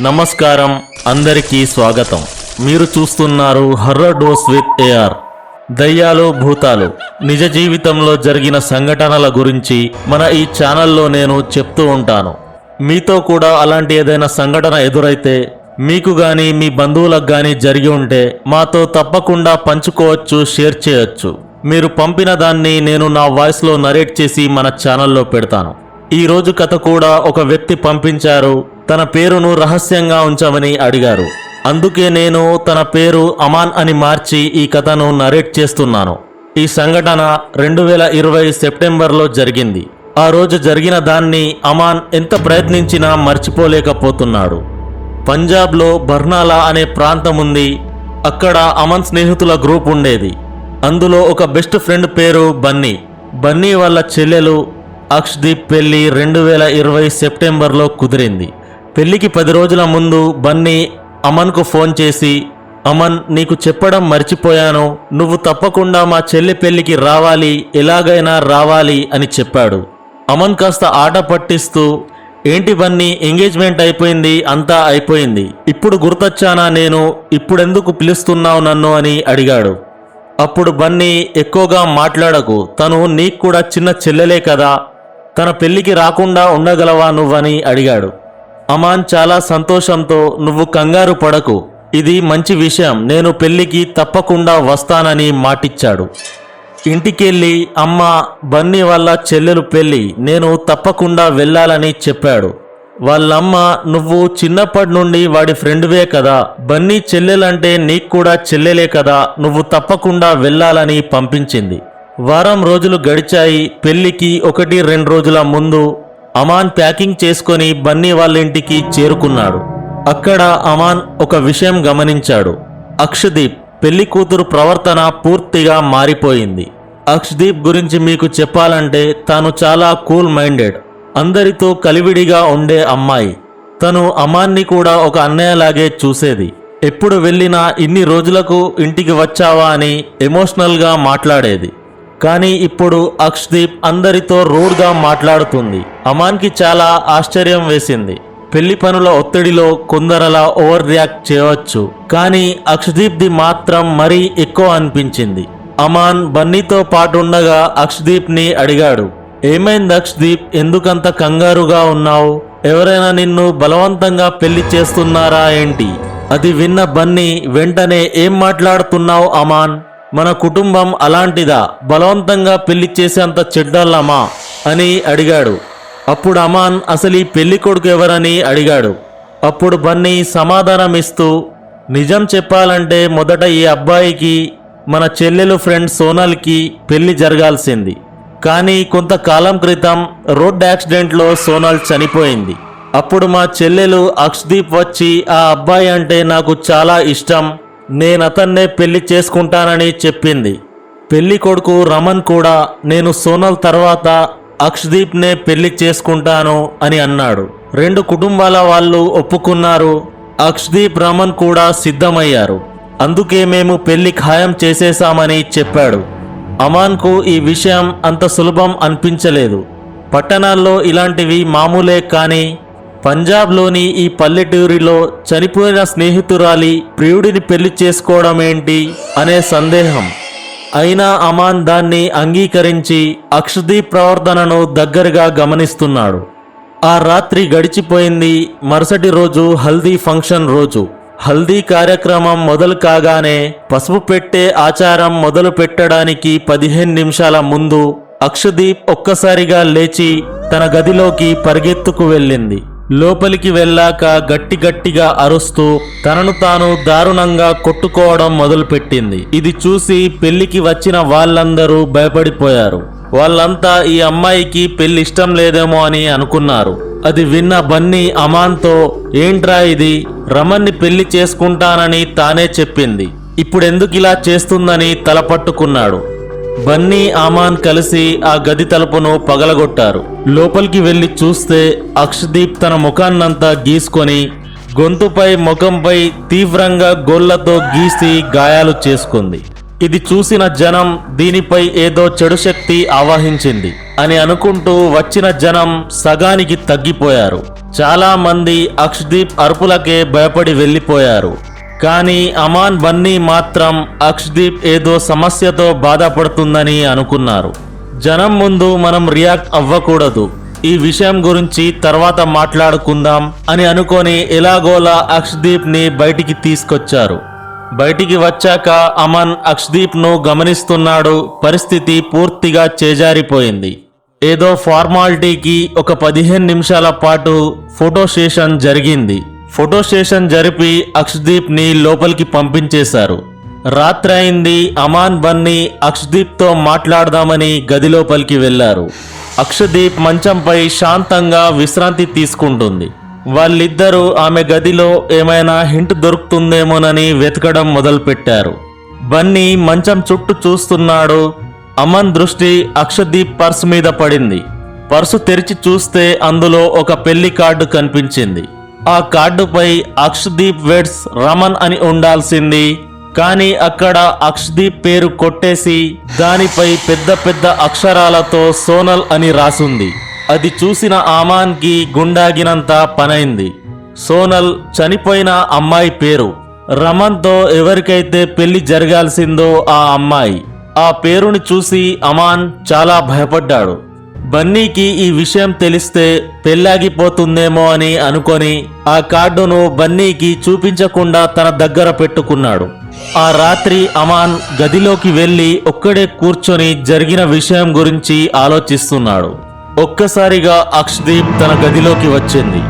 నమస్కారం. అందరికీ స్వాగతం. మీరు చూస్తున్నారు హర్రర్ డోస్ విత్ ఏఆర్. దయ్యాలు భూతాలు. నిజ జీవితంలో జరిగిన సంఘటనల గురించి మన ఈ ఛానల్లో నేను చెప్తూ ఉంటాను. మీతో కూడా అలాంటి ఏదైనా సంఘటన ఎదురైతే మీకు గాని మీ బంధువులకు గాని జరిగి ఉంటే మాతో తప్పకుండా పంచుకోవచ్చు షేర్ చేయొచ్చు. మీరు పంపిన దాన్ని నేను నా వాయిస్లో నరేట్ చేసి మన ఛానల్లో పెడతాను. ఈరోజు కథ కూడా ఒక వ్యక్తి పంపించారు. తన పేరును రహస్యంగా ఉంచమని అడిగారు. అందుకే నేను తన పేరు అమాన్ అని మార్చి ఈ కథను నరేట్ చేస్తున్నాను. ఈ సంఘటన రెండు వేల ఇరవై సెప్టెంబర్లో జరిగింది. ఆ రోజు జరిగిన దాన్ని అమాన్ ఎంత ప్రయత్నించినా మర్చిపోలేకపోతున్నాడు. పంజాబ్లో బర్నాలా అనే ప్రాంతం ఉంది. అక్కడ అమన్ స్నేహితుల గ్రూప్ ఉండేది. అందులో ఒక బెస్ట్ ఫ్రెండ్ పేరు బన్నీ. బన్నీ వాళ్ళ చెల్లెలు అక్షదీప్ పెళ్ళి రెండు వేల ఇరవై సెప్టెంబర్లో కుదిరింది. పెళ్ళికి పది రోజుల ముందు బన్నీ అమన్కు ఫోన్ చేసి అమన్ నీకు చెప్పడం మర్చిపోయాను. నువ్వు తప్పకుండా మా చెల్లి పెళ్ళికి రావాలి ఎలాగైనా రావాలి అని చెప్పాడు. అమన్ కాస్త ఆట పట్టిస్తూ ఏంటి బన్నీ ఎంగేజ్మెంట్ అయిపోయింది అంతా అయిపోయింది. ఇప్పుడు గుర్తొచ్చానా నేను? ఇప్పుడెందుకు పిలుస్తున్నావు నన్ను? అని అడిగాడు. అప్పుడు బన్నీ ఎక్కువగా మాట్లాడకు తను నీకు కూడా చిన్న చెల్లెలే కదా. తన పెళ్ళికి రాకుండా ఉండగలవా నువ్వని? అడిగాడు. అమాన్ చాలా సంతోషంతో నువ్వు కంగారు పడకు. ఇది మంచి విషయం. నేను పెళ్ళికి తప్పకుండా వస్తానని మాటిచ్చాడు. ఇంటికెళ్ళి అమ్మ బన్నీ వాళ్ళ చెల్లెలు పెళ్ళి. నేను తప్పకుండా వెళ్ళాలని చెప్పాడు. వాళ్ళమ్మ నువ్వు చిన్నప్పటి నుండి వాడి ఫ్రెండ్వే కదా. బన్నీ చెల్లెలంటే నీకు కూడా చెల్లెలే కదా. నువ్వు తప్పకుండా వెళ్ళాలని పంపించింది. వారం రోజులు గడిచాయి. పెళ్ళికి ఒకటి రెండు రోజుల ముందు అమాన్ ప్యాకింగ్ చేసుకొని బన్నీ వాళ్ళ ఇంటికి చేరుకున్నాడు. అక్కడ అమాన్ ఒక విషయం గమనించాడు. అక్షదీప్ పెళ్ళి కూతురు ప్రవర్తన పూర్తిగా మారిపోయింది. అక్షదీప్ గురించి మీకు చెప్పాలంటే తాను చాలా కూల్ మైండెడ్ అందరితో కలివిడిగా ఉండే అమ్మాయి. తను అమాన్ని కూడా ఒక అన్నయ్యలాగే చూసేది. ఎప్పుడు వెళ్ళినా ఇన్ని రోజులకు ఇంటికి వచ్చావా అని ఎమోషనల్గా మాట్లాడేది. కానీ ఇప్పుడు అక్షదీప్ అందరితో రూడ్గా మాట్లాడుతుంది. అమాన్కి చాలా ఆశ్చర్యం వేసింది. పెళ్ళి పనుల ఒత్తిడిలో కొందరలా ఓవర్ రియాక్ట్ చేయవచ్చు కానీ అక్షదీప్ది మాత్రం మరీ ఎక్కువ అనిపించింది. అమాన్ బన్నీతో పాటు ఉండగా అక్షదీప్ని అడిగాడు. ఏమైంది అక్షదీప్? ఎందుకంత కంగారుగా ఉన్నావు? ఎవరైనా నిన్ను బలవంతంగా పెళ్ళి చేస్తున్నారా ఏంటి? అది విన్న బన్నీ వెంటనే ఏం మాట్లాడుతున్నావు అమాన్? మన కుటుంబం అలాంటిదా? బలవంతంగా పెళ్ళి చేసేంత చెడ్డల్లమా అని అడిగాడు. అప్పుడు అమాన్ అసలు ఈ పెళ్ళి కొడుకు ఎవరని అడిగాడు. అప్పుడు బన్నీ సమాధానం ఇస్తూ నిజం చెప్పాలంటే మొదట ఈ అబ్బాయికి మన చెల్లెలు ఫ్రెండ్ సోనల్కి పెళ్ళి జరగాల్సింది. కానీ కొంతకాలం క్రితం రోడ్ యాక్సిడెంట్లో సోనల్ చనిపోయింది. అప్పుడు మా చెల్లెలు అక్షదీప్ వచ్చి ఆ అబ్బాయి అంటే నాకు చాలా ఇష్టం నేను అతన్నే పెళ్ళి చేసుకుంటానని చెప్పింది. పెళ్ళి కొడుకు రమన్ కూడా నేను సోనల్ తర్వాత అక్షదీప్నే పెళ్ళి చేసుకుంటాను అని అన్నాడు. రెండు కుటుంబాల వాళ్ళు ఒప్పుకున్నారు. అక్షదీప్ రమన్ కూడా సిద్ధమయ్యారు. అందుకే మేము పెళ్ళి ఖాయం చేసేశామని చెప్పాడు. అమాన్కు ఈ విషయం అంత సులభం అనిపించలేదు. పట్టణాల్లో ఇలాంటివి మామూలే కానీ పంజాబ్లోని ఈ పల్లెటూరిలో చనిపోయిన స్నేహితురాలి ప్రియుడిని పెళ్ళి చేసుకోవడం ఏంటి అనే సందేహం. అయినా అమాన్ దాన్ని అంగీకరించి అక్షదీప్ ప్రవర్తనను దగ్గరగా గమనిస్తున్నాడు. ఆ రాత్రి గడిచిపోయింది మరుసటి రోజు హల్దీ ఫంక్షన్ రోజు. హల్దీ కార్యక్రమం మొదలు కాగానే పసుపు పెట్టే ఆచారం మొదలు పెట్టడానికి పదిహేను నిమిషాల ముందు అక్షదీప్ ఒక్కసారిగా లేచి తన గదిలోకి పరిగెత్తుకు వెళ్ళింది. లోపలికి వెళ్ళాక గట్టి గట్టిగా అరుస్తూ తనను తాను దారుణంగా కొట్టుకోవడం మొదలుపెట్టింది. ఇది చూసి పెళ్ళికి వచ్చిన వాళ్ళందరూ భయపడిపోయారు. వాళ్ళంతా ఈ అమ్మాయికి పెళ్ళి ఇష్టం లేదేమో అని అనుకున్నారు. అది విన్న బన్నీ అమాన్తో ఏంట్రా ఇది? రమణ్ని పెళ్ళి చేసుకుంటానని తానే చెప్పింది. ఇప్పుడెందుకు ఇలా చేస్తుందని తలపట్టుకున్నాడు బన్నీ ఆమాన్ కలిసి ఆ గది తలుపును పగలగొట్టారు. లోపలికి వెళ్ళి చూస్తే అక్షదీప్ తన ముఖాన్నంతా గీసుకొని గొంతుపై ముఖంపై తీవ్రంగా గోళ్ళతో గీసి గాయాలు చేసుకుంది. ఇది చూసిన జనం దీనిపై ఏదో చెడు శక్తి ఆవాహించింది అని అనుకుంటూ వచ్చిన జనం సగానికి తగ్గిపోయారు. చాలా మంది అక్షదీప్ అరుపులకే భయపడి వెళ్ళిపోయారు. కానీ అమాన్ బన్నీ మాత్రం అక్షదీప్ ఏదో సమస్యతో బాధపడుతుందని అనుకున్నారు. జనం ముందు మనం రియాక్ట్ అవ్వకూడదు. ఈ విషయం గురించి తర్వాత మాట్లాడుకుందాం అని అనుకొని ఎలాగోలా అక్షదీప్ని బయటికి తీసుకొచ్చారు. బయటికి వచ్చాక అమన్ అక్షదీప్ను గమనిస్తున్నాడు పరిస్థితి పూర్తిగా చేజారిపోయింది. ఏదో ఫార్మాలిటీకి ఒక పదిహేను నిమిషాల పాటు ఫోటో సెషన్ జరిగింది. ఫోటో సెషన్ జరిపి అక్షదీప్ని లోపలికి పంపించేశారు. రాత్రి అయింది అమాన్ బన్నీ అక్షదీప్తో మాట్లాడదామని గది లోపలికి వెళ్ళారు అక్షదీప్ మంచంపై శాంతంగా విశ్రాంతి తీసుకుంటుంది. వాళ్ళిద్దరూ ఆమె గదిలో ఏమైనా హింట్ దొరుకుతుందేమోనని వెతకడం మొదలుపెట్టారు. బన్నీ మంచం చుట్టూ చూస్తున్నాడు. అమన్ దృష్టి అక్షదీప్ పర్స్ మీద పడింది. పర్సు తెరిచి చూస్తే అందులో ఒక పెళ్ళి కార్డు కనిపించింది. ఆ కార్డుపై అక్షదీప్ వెడ్స్ రమన్ అని ఉండాల్సింది. కానీ అక్కడ అక్షదీప్ పేరు కొట్టేసి దానిపై పెద్ద పెద్ద అక్షరాలతో సోనల్ అని రాసుంది. అది చూసిన ఆమాన్కి గుండాగినంత పనైంది. సోనల్ చనిపోయిన అమ్మాయి పేరు. రమన్తో ఎవరికైతే పెళ్ళి జరగాల్సిందో ఆ అమ్మాయి. ఆ పేరుని చూసి అమాన్ చాలా భయపడ్డాడు. బన్నీకి ఈ విషయం తెలిస్తే పెళ్ళాగిపోతుందేమో అని అనుకొని ఆ కార్డును బన్నీకి చూపించకుండా తన దగ్గర పెట్టుకున్నాడు. ఆ రాత్రి అమాన్ గదిలోకి వెళ్ళి ఒక్కడే కూర్చొని జరిగిన విషయం గురించి ఆలోచిస్తున్నాడు. ఒక్కసారిగా అక్షదీప్ తన గదిలోకి వచ్చింది.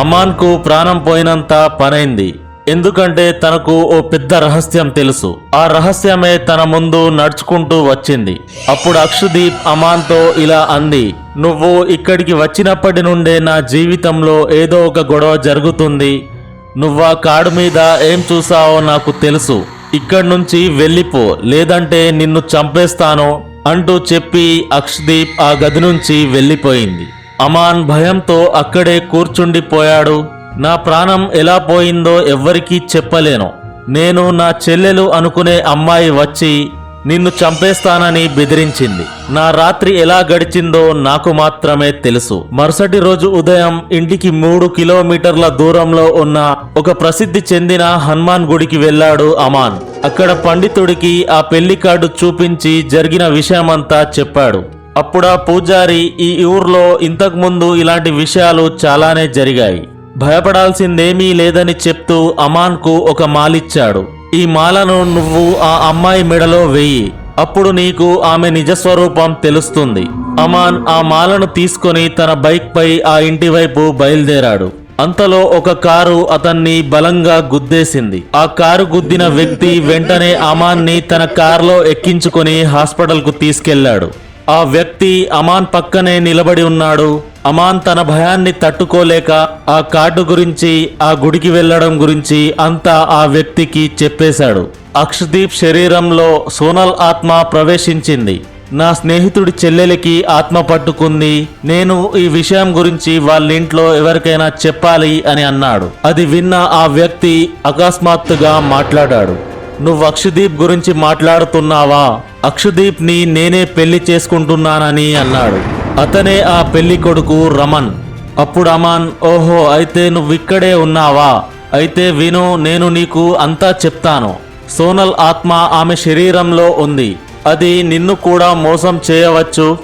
అమాన్కు ప్రాణం పోయినంత పనైంది. ఎందుకంటే తనకు ఓ పెద్ద రహస్యం తెలుసు. ఆ రహస్యమే తన ముందు నడుచుకుంటూ వచ్చింది. అప్పుడు అక్షదీప్ అమాన్తో ఇలా అంది నువ్వు ఇక్కడికి వచ్చినప్పటి నుండే నా జీవితంలో ఏదో ఒక గొడవ జరుగుతుంది. నువ్వా కాడు మీద ఏం చూసావో నాకు తెలుసు. ఇక్కడి నుంచి వెళ్ళిపో లేదంటే నిన్ను చంపేస్తాను అంటూ చెప్పి అక్షదీప్ ఆ గది నుంచి వెళ్ళిపోయింది. అమాన్ భయంతో అక్కడే కూర్చుండిపోయాడు. నా ప్రాణం ఎలా పోయిందో ఎవ్వరికీ చెప్పలేను. నేను నా చెల్లెలు అనుకునే అమ్మాయి వచ్చి నిన్ను చంపేస్తానని బెదిరించింది. నా రాత్రి ఎలా గడిచిందో నాకు మాత్రమే తెలుసు. మరుసటి రోజు ఉదయం ఇంటికి మూడు కిలోమీటర్ల దూరంలో ఉన్న ఒక ప్రసిద్ధి చెందిన హనుమాన్ గుడికి వెళ్ళాడు అమాన్. అక్కడ పండితుడికి ఆ పెళ్ళి కార్డు చూపించి జరిగిన విషయమంతా చెప్పాడు. అప్పుడా పూజారి ఈ ఊర్లో ఇంతకుముందు ఇలాంటి విషయాలు చాలానే జరిగాయి. భయపడాల్సిందేమీ లేదని చెప్తూ అమాన్కు ఒక మాలిచ్చాడు. ఈ మాలను నువ్వు ఆ అమ్మాయి మెడలో వెయ్యి అప్పుడు నీకు ఆమె నిజస్వరూపం తెలుస్తుంది. అమాన్ ఆ మాలను తీసుకొని తన బైక్ పై ఆ ఇంటి వైపు బయలుదేరాడు. అంతలో ఒక కారు అతన్ని బలంగా గుద్దేసింది. ఆ కారు గుద్దిన వ్యక్తి వెంటనే అమాన్ని తన కారులో ఎక్కించుకొని హాస్పిటల్కు తీసుకెళ్ళాడు. ఆ వ్యక్తి అమాన్ పక్కనే నిలబడి ఉన్నాడు. అమాన్ తన భయాన్ని తట్టుకోలేక ఆ కార్డు గురించి ఆ గుడికి వెళ్ళడం గురించి అంతా ఆ వ్యక్తికి చెప్పేశాడు. అక్షదీప్ శరీరంలో సోనల్ ఆత్మ ప్రవేశించింది. నా స్నేహితుడి చెల్లెలికి ఆత్మ పట్టుకుంది. నేను ఈ విషయం గురించి వాళ్ళ ఇంట్లో ఎవరికైనా చెప్పాలి అని అన్నాడు. అది విన్న ఆ వ్యక్తి అకస్మాత్తుగా మాట్లాడాడు. నువ్వు అక్షదీప్ గురించి మాట్లాడుతున్నావా? అక్షదీప్ని నేనే పెళ్ళి చేసుకుంటున్నానని అన్నాడు. అతనే ఆ పెళ్ళి కొడుకు రమన్ అప్పుడు అమాన్ ఓహో అయితే నువ్విక్కడే ఉన్నావా? అయితే విను నేను నీకు అంతా చెప్తాను. సోనల్ ఆత్మ ఆమె శరీరంలో ఉంది. అది నిన్ను కూడా మోసం చేయవచ్చు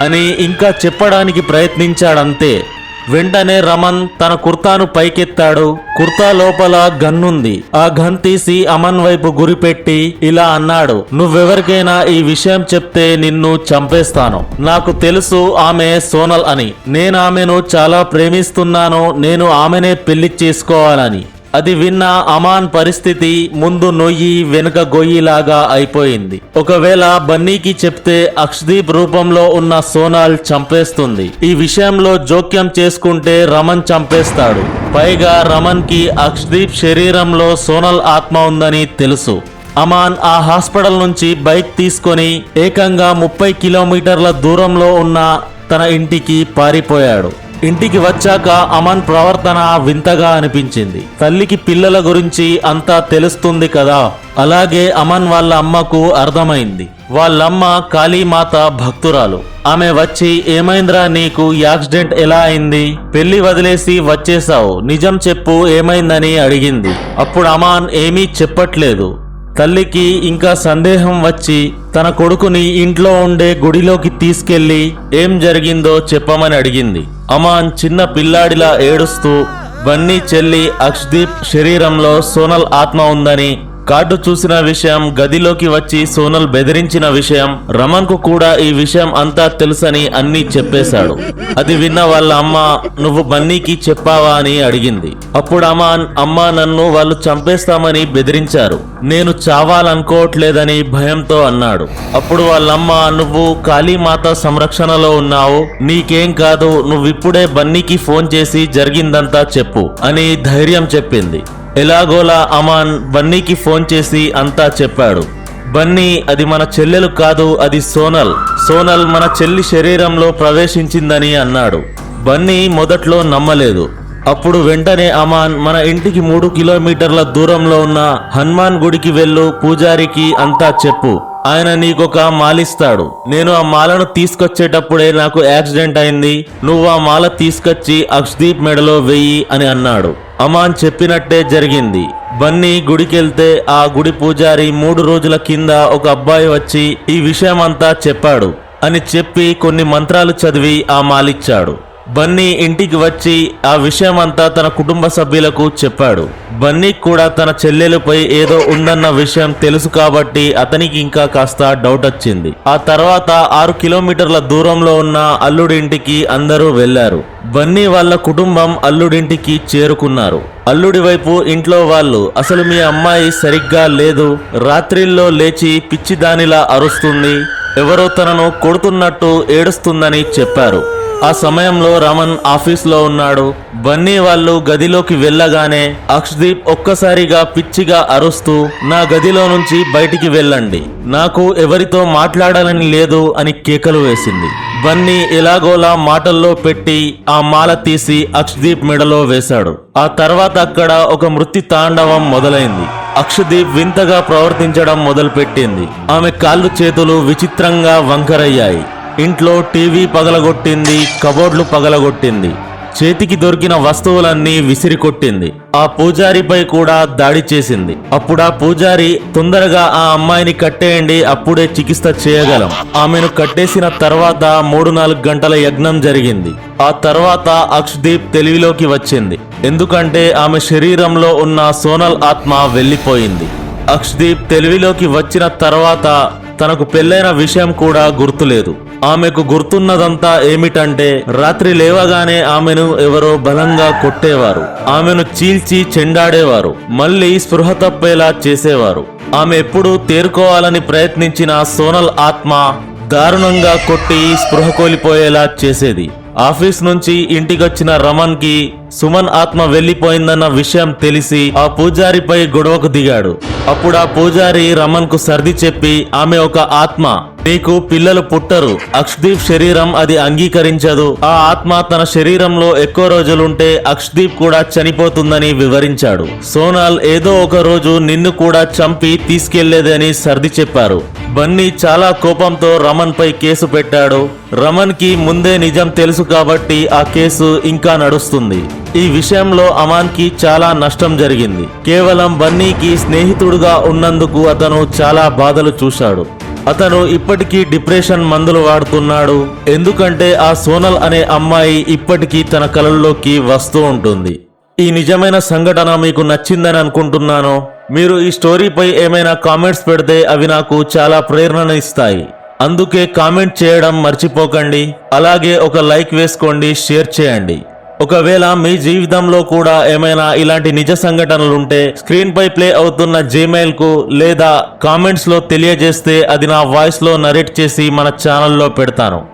అని ఇంకా చెప్పడానికి ప్రయత్నించాడంతే. వెంటనే రమన్ తన కుర్తాను పైకెత్తాడు. కుర్తా లోపల గన్నుంది. ఆ గన్ తీసి అమన్ వైపు గురిపెట్టి ఇలా అన్నాడు నువ్వెవరికైనా ఈ విషయం చెప్తే నిన్ను చంపేస్తాను. నాకు తెలుసు ఆమె సోనల్ అని. నేను ఆమెను చాలా ప్రేమిస్తున్నాను. నేను ఆమెనే పెళ్ళి చేసుకోవాలని. అది విన్న అమాన్ పరిస్థితి ముందు నొయ్యి వెనుక గొయ్యిలాగా అయిపోయింది. ఒకవేళ బన్నీకి చెప్తే అక్షదీప్ రూపంలో ఉన్న సోనాల్ చంపేస్తుంది. ఈ విషయంలో జోక్యం చేసుకుంటే రమన్ చంపేస్తాడు. పైగా రమన్కి అక్షదీప్ శరీరంలో సోనల్ ఆత్మ ఉందని తెలుసు. అమాన్ ఆ హాస్పిటల్ నుంచి బైక్ తీసుకొని ఏకంగా ముప్పై కిలోమీటర్ల దూరంలో ఉన్న తన ఇంటికి పారిపోయాడు. ఇంటికి వచ్చాక అమన్ ప్రవర్తన వింతగా అనిపించింది. తల్లికి పిల్లల గురించి అంతా తెలుస్తుంది కదా. అలాగే అమన్ వాళ్ళ అమ్మకు అర్థమైంది. వాళ్ళమ్మ కాళీమాత భక్తురాలు. ఆమె వచ్చి ఏమైందిరా నీకు? యాక్సిడెంట్ ఎలా అయింది? పెళ్ళి వదిలేసి వచ్చేసావు నిజం చెప్పు ఏమైందని అడిగింది. అప్పుడు అమాన్ ఏమీ చెప్పట్లేదు. తల్లికి ఇంకా సందేహం వచ్చి తన కొడుకుని ఇంట్లో ఉండే గుడిలోకి తీసుకెళ్ళి ఏం జరిగిందో చెప్పమని అడిగింది. అమాన్ చిన్న పిల్లాడిలా ఏడుస్తూ బన్నీ చెల్లి అక్షదీప్ శరీరంలో సోనల్ ఆత్మ ఉందని కార్డు చూసిన విషయం గదిలోకి వచ్చి సోనల్ బెదిరించిన విషయం రమణ్కు కూడా ఈ విషయం అంతా తెలుసని అన్ని చెప్పేశాడు. అది విన్న వాళ్ళ అమ్మ నువ్వు బన్నీకి చెప్పావా? అని అడిగింది. అప్పుడు అమాన్ అమ్మ నన్ను వాళ్ళు చంపేస్తామని బెదిరించారు. నేను చావాలనుకోవట్లేదని భయంతో అన్నాడు. అప్పుడు వాళ్ళమ్మ నువ్వు కాళీమాత సంరక్షణలో ఉన్నావు. నీకేం కాదు నువ్విప్పుడే బన్నీకి ఫోన్ చేసి జరిగిందంతా చెప్పు అని ధైర్యం చెప్పింది. ఎలాగోలా అమాన్ బన్నీకి ఫోన్ చేసి అంతా చెప్పాడు. బన్నీ అది మన చెల్లెలు కాదు అది సోనల్. సోనల్ మన చెల్లి శరీరంలో ప్రవేశించిందని అన్నాడు. బన్నీ మొదట్లో నమ్మలేదు. అప్పుడు వెంటనే అమాన్ మన ఇంటికి మూడు కిలోమీటర్ల దూరంలో ఉన్న హనుమాన్ గుడికి వెళ్ళు పూజారికి అంతా చెప్పు. ఆయన నీకొక మాలిస్తాడు. నేను ఆ మాలను తీసుకొచ్చేటప్పుడే నాకు యాక్సిడెంట్ అయింది. నువ్వు ఆ మాల తీసుకొచ్చి అక్షదీప్ మెడలో వెయ్యి అని అన్నాడు. అమాన్ చెప్పినట్టే జరిగింది. బన్నీ గుడికెళ్తే ఆ గుడి పూజారి మూడు రోజుల కింద ఒక అబ్బాయి వచ్చి ఈ విషయమంతా చెప్పాడు. అని చెప్పి కొన్ని మంత్రాలు చదివి ఆ మాలిచ్చాడు. బన్నీ ఇంటికి వచ్చి ఆ విషయమంతా తన కుటుంబ సభ్యులకు చెప్పాడు. బన్నీ కూడా తన చెల్లెలపై ఏదో ఉందన్న విషయం తెలుసు కాబట్టి అతనికి ఇంకా కాస్త డౌట్ వచ్చింది. ఆ తర్వాత ఆరు కిలోమీటర్ల దూరంలో ఉన్న అల్లుడింటికి అందరూ వెళ్ళారు బన్నీ వాళ్ళ కుటుంబం అల్లుడింటికి చేరుకున్నారు. అల్లుడి వైపు ఇంట్లో వాళ్ళు అసలు మీ అమ్మాయి సరిగ్గా లేదు రాత్రిల్లో లేచి పిచ్చిదానిలా అరుస్తుంది ఎవరో తనను కొడుతున్నట్టు ఏడుస్తుందని చెప్పారు. ఆ సమయంలో రమణ్ ఆఫీస్లో ఉన్నాడు. బన్నీ వాళ్ళు గదిలోకి వెళ్ళగానే అక్షదీప్ ఒక్కసారిగా పిచ్చిగా అరుస్తూ నా గదిలో నుంచి బయటికి వెళ్ళండి. నాకు ఎవరితో మాట్లాడాలని లేదు అని కేకలు వేసింది. బన్నీ ఎలాగోలా మాటల్లో పెట్టి ఆ మాల తీసి అక్షదీప్ మెడలో వేశాడు. ఆ తర్వాత అక్కడ ఒక మృత్యు తాండవం మొదలైంది. అక్షదీప్ వింతగా ప్రవర్తించడం మొదలుపెట్టింది. ఆమె కాళ్ళు చేతులు విచిత్రంగా వంకరయ్యాయి. ఇంట్లో టీవీ పగలగొట్టింది కబోర్డ్లు పగలగొట్టింది. చేతికి దొరికిన వస్తువులన్నీ విసిరి కొట్టింది. ఆ పూజారిపై కూడా దాడి చేసింది. అప్పుడు ఆ పూజారి తొందరగా ఆ అమ్మాయిని కట్టేయండి అప్పుడే చికిత్స చేయగలం. ఆమెను కట్టేసిన తర్వాత మూడు నాలుగు గంటల యజ్ఞం జరిగింది. ఆ తర్వాత అక్షదీప్ తెలివిలోకి వచ్చింది. ఎందుకంటే ఆమె శరీరంలో ఉన్న సోనల్ ఆత్మ వెళ్ళిపోయింది. అక్షదీప్ తెలివిలోకి వచ్చిన తర్వాత తనకు పెళ్ళైన విషయం కూడా గుర్తులేదు. ఆమెకు గుర్తున్నదంతా ఏమిటంటే రాత్రి లేవగానే ఆమెను ఎవరో బలంగా కొట్టేవారు. ఆమెను చీల్చి చెండాడేవారు. మళ్ళీ స్పృహ తప్పేలా చేసేవారు. ఆమె ఎప్పుడు తేరుకోవాలని ప్రయత్నించిన సోనల్ ఆత్మ దారుణంగా కొట్టి స్పృహ కోల్పోయేలా చేసేది. ఆఫీస్ నుంచి ఇంటికొచ్చిన రమణ్కి సుమన్ ఆత్మ వెళ్ళిపోయిందన్న విషయం తెలిసి ఆ పూజారిపై గొడవకు దిగాడు. అప్పుడు ఆ పూజారి రమన్కు సర్ది చెప్పి ఆమె ఒక ఆత్మ. నీకు పిల్లలు పుట్టరు. అక్షదీప్ శరీరం అది అంగీకరించదు. ఆ ఆత్మ తన శరీరంలో ఎక్కువ రోజులుంటే అక్షదీప్ కూడా చనిపోతుందని వివరించాడు. సోనాల్ ఏదో ఒక రోజు నిన్ను కూడా చంపి తీసుకెళ్ళేదని సర్ది చెప్పారు. బన్నీ చాలా కోపంతో రమన్ పై కేసు పెట్టాడు. రమన్కి ముందే నిజం తెలుసు కాబట్టి ఆ కేసు ఇంకా నడుస్తుంది. ఈ విషయంలో అమాన్కి చాలా నష్టం జరిగింది. కేవలం బన్నీకి స్నేహితుడుగా ఉన్నందుకు అతను చాలా బాధలు చూశాడు. అతను ఇప్పటికీ డిప్రెషన్ మందులు వాడుతున్నాడు. ఎందుకంటే ఆ సోనల్ అనే అమ్మాయి ఇప్పటికీ తన కలల్లోకి వస్తూ ఉంటుంది. ఈ నిజమైన సంఘటన మీకు నచ్చిందని అనుకుంటున్నాను. మీరు ఈ స్టోరీపై ఏమైనా కామెంట్స్ పెడితే అవి నాకు చాలా ప్రేరణ ఇస్తాయి. అందుకే కామెంట్ చేయడం మర్చిపోకండి. అలాగే ఒక లైక్ వేసుకోండి షేర్ చేయండి. ఒకవేళ మీ జీవితంలో కూడా ఏమైనా ఇలాంటి నిజ సంఘటనలు ఉంటే స్క్రీన్ పై ప్లే అవుతున్న జీమెయిల్కు లేదా కామెంట్స్లో తెలియజేస్తే అది నా వాయిస్లో నరేట్ చేసి మన ఛానల్లో పెడతాను.